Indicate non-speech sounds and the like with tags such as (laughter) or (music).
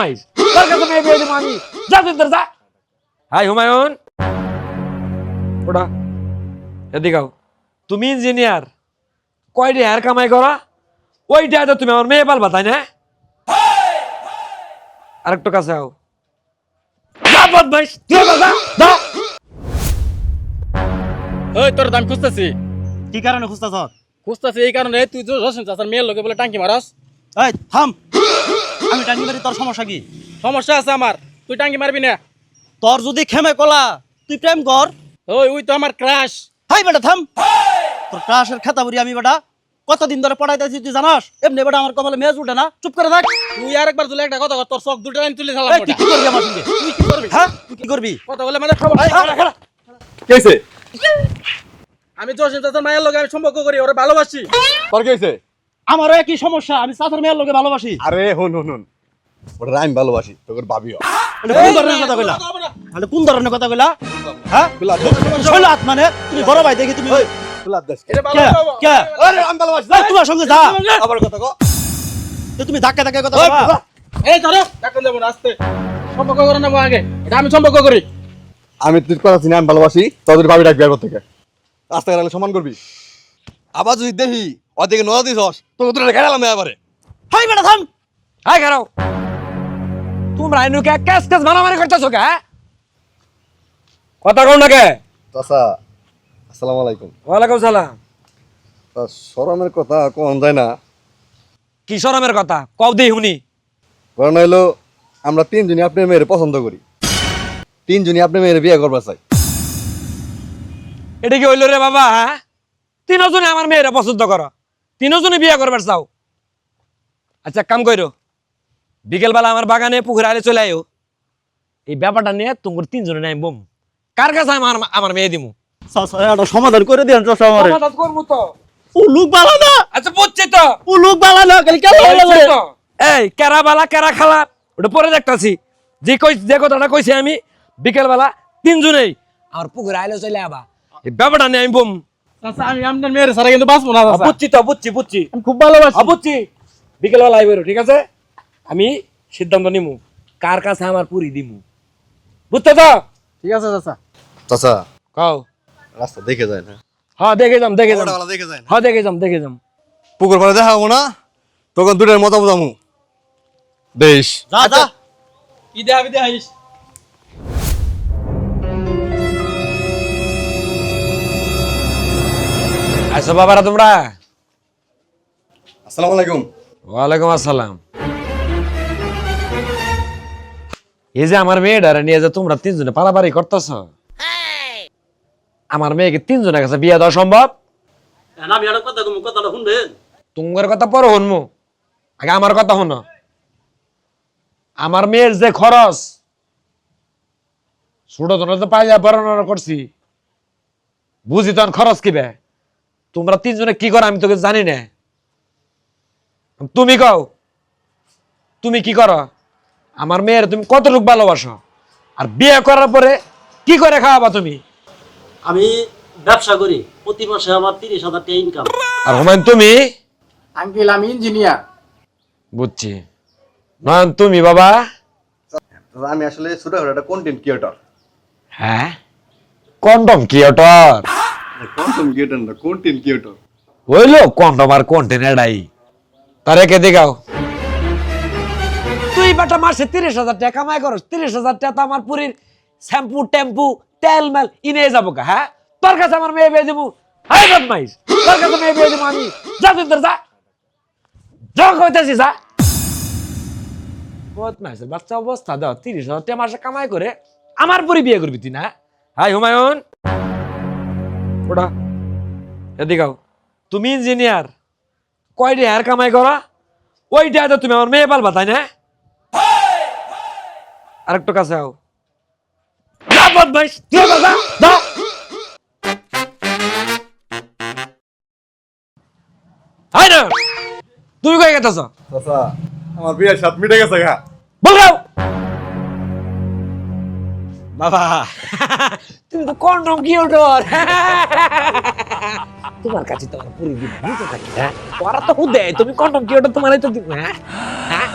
বদমাইশ তোর কাছে মেয়ে বিয়ে দেবো আমি যা তুই তোর যা হাই হুমায়ুন ওটা এদিকে আও। তুমি ইঞ্জিনিয়ার কয়টি হেয়ার কামাই করা ওইটা তো তুমি আমার মেয়ে পালবা তাই না আরেকটু কাছে আও যা বদমাইশ তুই যা, যা যা ওই তোর দাম খুঁজতেছি কি কারণে খুঁজতেছ খুঁজতেছি এই কারণে তুই তো রসেন চাচার মেয়ের লোকে বলে টাঙ্কি মারাস এই থাম আমি টাঙ্গি মারি তোর সমস্যা কি? সমস্যা আছে আমার। তুই টাঙ্কি মারবি না। তোর যদি খেমে কলা তুই প্রেম কর। ওই ওই তো আমার ক্রাশ। হাই বেটা থাম। তোর ক্লাসের খাতা বলি আমি বেটা। কতদিন ধরে পড়াইতেছি তুই জানাস? এমনি বেটা আমার কপালে মেজ উঠে না। চুপ করে থাক। তুই আরেকবার তুলে একটা কথা কর, তোর চোখ দুটো লাইন তুলে এই, তুই কি করবি আমার সঙ্গে? তুই কি করবি? হ্যাঁ তুই কি করবি? কথা বলে মানে খবর কেছে আমি জসিম চাচার মায়ের লোকে আমি সম্পর্ক করি ওরা ভালোবাসি। তোর কেছে আমারও একই সমস্যা আমি চাচার মেয়ের লোকে ভালোবাসি। আরে হুন হুন হুন। ওটা আমি ভালোবাসি তোকে ভাবিও। কোন ধরনের কথা কইলা? মানে কোন ধরনের কথা কইলা? হ্যাঁ? শৈলাত মানে তুমি বড় ভাই দেখি তুমি তোমার সঙ্গে যা। আবার কথা কো তুমি ধাক্কা ধাক্কা কথা। এই ধরো। ডাক্তার আসতে সম্পর্ক করে নেব আগে। এটা আমি সম্পর্ক করি। আমি তুই কথা চিনি আমি ভালোবাসি। তোদের ভাবি ডাকবি একবার থেকে। রাস্তায় গেলে সমান করবি। আবার যদি দেখি ওদিকে নজর দিস তোকে তোর খেলালাম এবারে হাই বেটা থাম। হাই খারাও। তোমরা এনু কে ক্যাস ক্যাস মারামারি করতেছো কে হ্যাঁ? কথা কও না কে? চাচা আসসালামু আলাইকুম। ওয়ালাইকুম সালাম। তা শরমের কথা কোন যায় না। কি শরমের কথা? কও দেই হুনি কারণ হইল আমরা তিনজনই আপনার মেয়ের পছন্দ করি। তিনজনই আপনার মেয়ের বিয়ে করবার চাই। এটা কি হইল রে বাবা হ্যাঁ? তিনজনে আমার মেয়েরা পছন্দ করো। তিনজনে বিয়া করবার চাও? আচ্ছা কাম করো বিকেলবেলা আমার বাগানে পুকুরে আলে চলে আয়ো এই ব্যাপারটা নিয়ে তোমার তিনজনে নাই বম। কার কাছে আমার আমার মেয়ে দিমু? সমাধান করে দিন সমাধান করব তো। না। আচ্ছা বুঝছি তো। ও লোক ভালো না খালি কেন এই কেরা বালা কেরা খালা ওটা পরে দেখতাছি। যে কই যে কথাটা কইছি আমি বিকেলবেলা তিনজনেই আমার পুকুরে আইলে চলে আবা এই ব্যাপারটা নিয়ে আমি বম। চাচা আমি আপনার মেয়ের সারা কিন্তু বাঁচবো না চাচা। বুঝছি তো বুঝছি বুঝছি। আমি খুব ভালোবাসি। আ, বুঝছি। বিকেলবেলা ঠিক আছে? আমি সিদ্ধান্ত নিমু কার কাছে আমার পুরি দিমু। বুঝতে তো? ঠিক আছে চাচা। চাচা কও। রাস্তা দেখে যায় না। হ্যাঁ দেখে যাম দেখে যাম। দেখে যায় না। হ্যাঁ দেখে যাম দেখে যাম। পুকুর পাড়ে দেখা হব না? তখন দুটার মতো বুঝামু বেশ যা যা। ঈদে আবিদে আইস আইসো বাবারা তোমরা? আসসালামু আলাইকুম। ওয়ালাইকুম আসসালাম। এই যে আমার মেয়েটারে নিয়ে যে তোমরা তিনজনে পালাপারি করতেছ আমার মেয়েকে তিনজনের কাছে বিয়ে দেওয়া সম্ভব? আমি কথা কম কথাটা শুনবেন? তোমার কথা পরে শুনমু। আগে আমার কথা শুনো। আমার মেয়ের যে খরচ ছোট ছোট তো পাইয়া পড়ানো করছি বুঝি তখন খরচ কিবে তোমরা তিনজনে কি করো? আমি তোকে জানি না। তুমি কও। তুমি কি করো? আমার মেয়ের তুমি কতটুকু ভালোবাসো? আর বিয়ে করার পরে কি করে খাওয়াবা তুমি? আমি ব্যবসা করি। প্রতি মাসে আমার তিরিশ হাজার টাকা ইনকাম আর হুমায়ুন তুমি? আঙ্কেল আমি ইঞ্জিনিয়ার বুঝছি। নয়ন তুমি বাবা? আমি আসলে ছোটখাটো একটা কন্টেন্ট ক্রিয়েটর হ্যাঁ? কন্ডম ক্রিয়েটর না হইল আর এডাই তারে কে দেখাও? তুই বাটা মাসে তিরিশ হাজার টাকা কামাই করস তিরিশ হাজার টাকা তো আমার পুরীর শ্যাম্পু টেম্পু তেল মেল ইনে যাব কা হ্যাঁ? তোর কাছে আমার মেয়ে বিয়ে দেবো। হাই বদমাইশ তোর কাছে মেয়ে বিয়ে দেবো আমি। যা তুই তোর যা। যা কইতেছি যা। বদমাইশের বাচ্চা অবস্থা দাও তিরিশ হাজার টাকা মাসে কামাই করে আমার পুরি বিয়ে করবি তুই না হাই হুমায়ুন। ওটা। এদিকাও তুমি ইঞ্জিনিয়ার কয়টি হেয়ার কামাই করা? ওইটা তো তুমি আমার মেয়ে পালবা তাই না? আরেকটু কাছে আও। তুমি কই গেতেছ? আমার বিয়ের সাথ মিটে গেছে গা। বল বাবা তুমি তো কন্ডম কি ওঠর (laughs) তোমার কাছে তো আমার পুরি দিন নিতে থাকি হ্যাঁ? তো হুদে, তুমি কন্ডম কি ওটা তোমার তো দিব হ্যাঁ? হ্যাঁ?